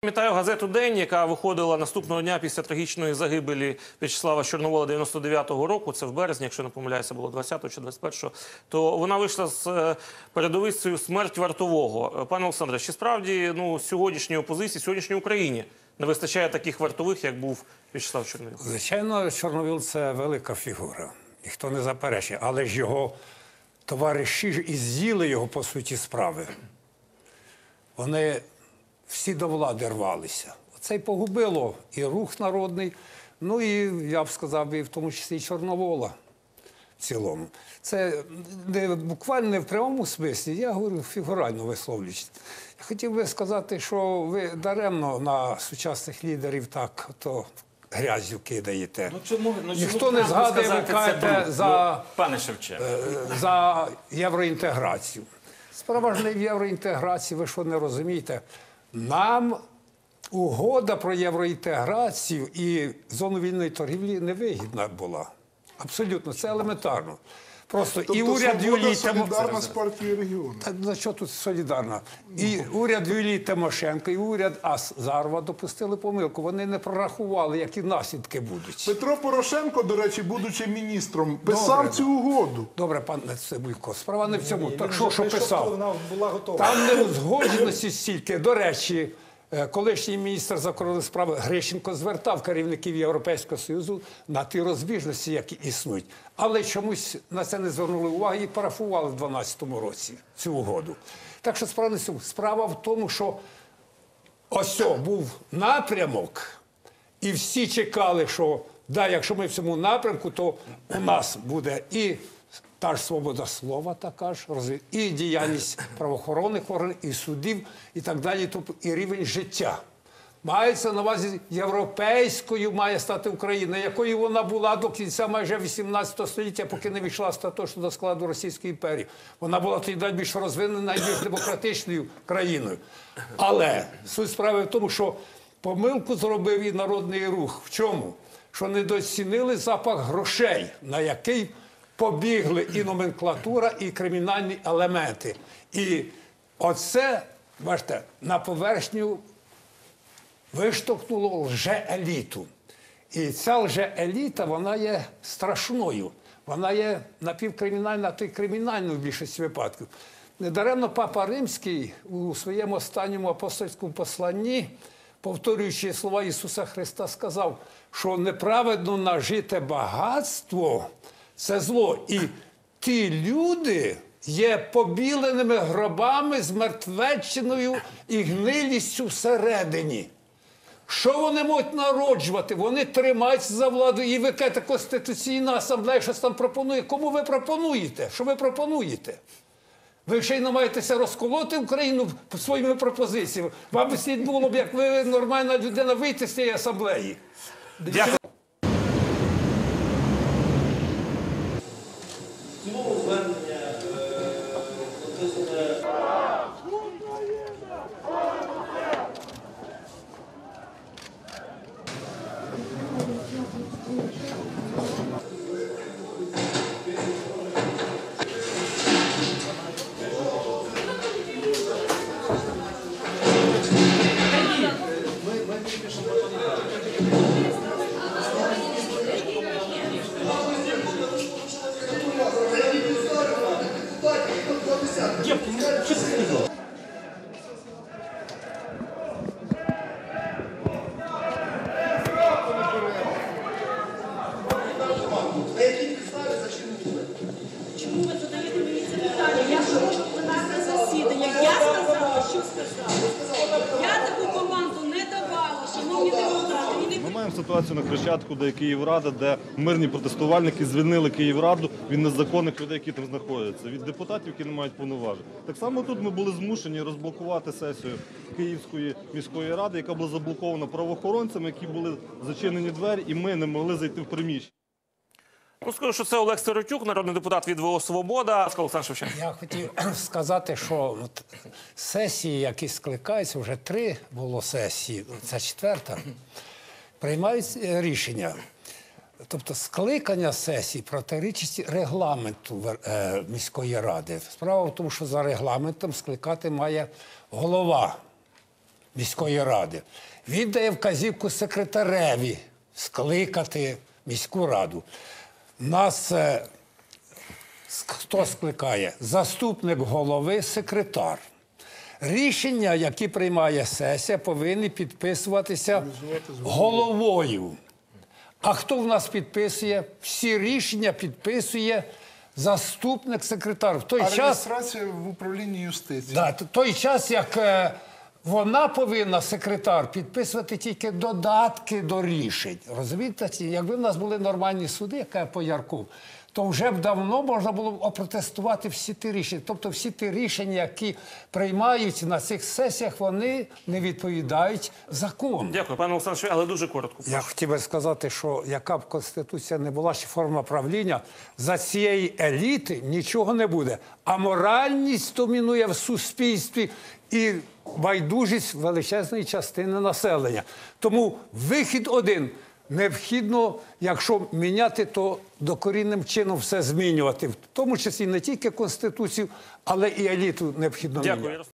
Пам'ятаю газету День, яка виходила наступного дня після трагічної загибелі В'ячеслава Чорновола 99-го року. Це в березні, якщо не помиляюся, було 20-го чи 21-го, То вона вийшла з е, передовицею смерть вартового. Е, Пане Олександре, чи справді ну сьогоднішній опозиції, сьогоднішній Україні не вистачає таких вартових, як був В'ячеслав Чорновіл? Звичайно, Чорновіл це велика фігура. Ніхто не заперечує, але ж його товариші ж і з'їли його по суті справи. Вони всі до влади рвалися. Це й погубило і рух народний, ну і я б сказав, і в тому числі і Чорновола в цілому. Це не буквально не в прямому смислі, я говорю фігурально висловлюючись. Я хотів би сказати, що ви даремно на сучасних лідерів так то грязю кидаєте. Ну чому ну, Ніхто чому не згадує, ви кажете, за- Ну, пане Шевченко. за євроінтеграцію. Справа ж не в євроінтеграції, ви що не розумієте? Нам угода про євроінтеграцію і зону вільної торгівлі невигідна була. Абсолютно, це елементарно. Просто і Тобто уряд свобода Юлії солідарна Тимошенко. з партією регіону. Та на що тут солідарна? І уряд Юлії Тимошенко, і уряд Азарова допустили помилку. Вони не прорахували, які наслідки будуть. Петро Порошенко, до речі, будучи міністром, писав Добре. цю угоду. Добре, пане Цибулько, справа не в цьому. так що, що писав? Вона була готова. Там неузгодженості стільки. До речі, колишній міністр закордонних справ Грищенко звертав керівників Європейського Союзу на ті розбіжності, які існують. Але чомусь на це не звернули уваги і парафували в 2012 році цю угоду. Так що справа не. Справа в тому, що ось о, був напрямок, і всі чекали, що да, якщо ми в цьому напрямку, то у нас буде і та ж свобода слова, така ж і діяльність правоохоронних органів, і судів, і так далі, тобто і рівень життя. Мається на увазі європейською має стати Україна, якою вона була до кінця майже 18 століття, поки не війшла остаточно до складу Російської імперії. Вона була тоді найбільш розвиненою, найбільш демократичною країною. Але суть справи в тому, що помилку зробив і народний рух. В чому? Що недооцінили запах грошей, на який побігли і номенклатура, і кримінальні елементи. І оце, бачите, на поверхню виштовхнуло лже-еліту. І ця лже-еліта, вона є страшною. Вона є напівкримінальна, а й кримінальною в більшості випадків. Недаремно Папа Римський у своєму останньому апостольському посланні, повторюючи слова Ісуса Христа, сказав, що неправедно нажите багатство це зло. І ті люди є побіленими гробами з мертвечиною і гнилістю всередині. Що вони можуть народжувати? Вони тримаються за владу. І ви Конституційна асамблея щось там пропонує. Кому ви пропонуєте? Що ви пропонуєте? Ви ще й намагаєтеся розколоти Україну своїми пропозиціями. Вам слід було б, як ви нормальна людина, вийти з цієї асамблеї. Дякую. Чому ви задаєте мені це питання? Я прошу пленарне засідання. Я сказала, що сказала. Я таку команду не давала, шановні депутати. І не Ми маємо ситуацію на Хрещатку, де Київрада, де мирні протестувальники звільнили Київраду від незаконних людей, які там знаходяться, від депутатів, які не мають повноважень. Так само тут ми були змушені розблокувати сесію Київської міської ради, яка була заблокована правоохоронцями, які були зачинені двері, і ми не могли зайти в приміщення. Ну, скажу, що це Олег Сиротюк, народний депутат від ВО Свобода. Олександр Шевченко. Я хотів сказати, що от сесії, які скликаються, вже три було сесії, це четверта, приймають е, рішення. Тобто скликання сесій протирічить регламенту е, міської ради. Справа в тому, що за регламентом скликати має голова міської ради. Він дає вказівку секретареві скликати міську раду. Нас е, хто скликає? Заступник голови, секретар. Рішення, які приймає сесія, повинні підписуватися головою. А хто в нас підписує? Всі рішення підписує заступник секретар. В той А час, реєстрація в управлінні юстиції. да, т- той час, як е, вона повинна, секретар, підписувати тільки додатки до рішень. Розумієте, якби в нас були нормальні суди, яка по Ярку, то вже б давно можна було б опротестувати всі ті рішення. Тобто всі ті рішення, які приймають на цих сесіях, вони не відповідають закону. Дякую, пане Олександр, але дуже коротко. Я хотів би сказати, що яка б конституція не була чи форма правління, за цієї еліти нічого не буде. А моральність домінує в суспільстві і байдужість величезної частини населення. Тому вихід один. Необхідно, якщо міняти, то докорінним чином все змінювати, в тому числі не тільки конституцію, але і еліту необхідно міняти.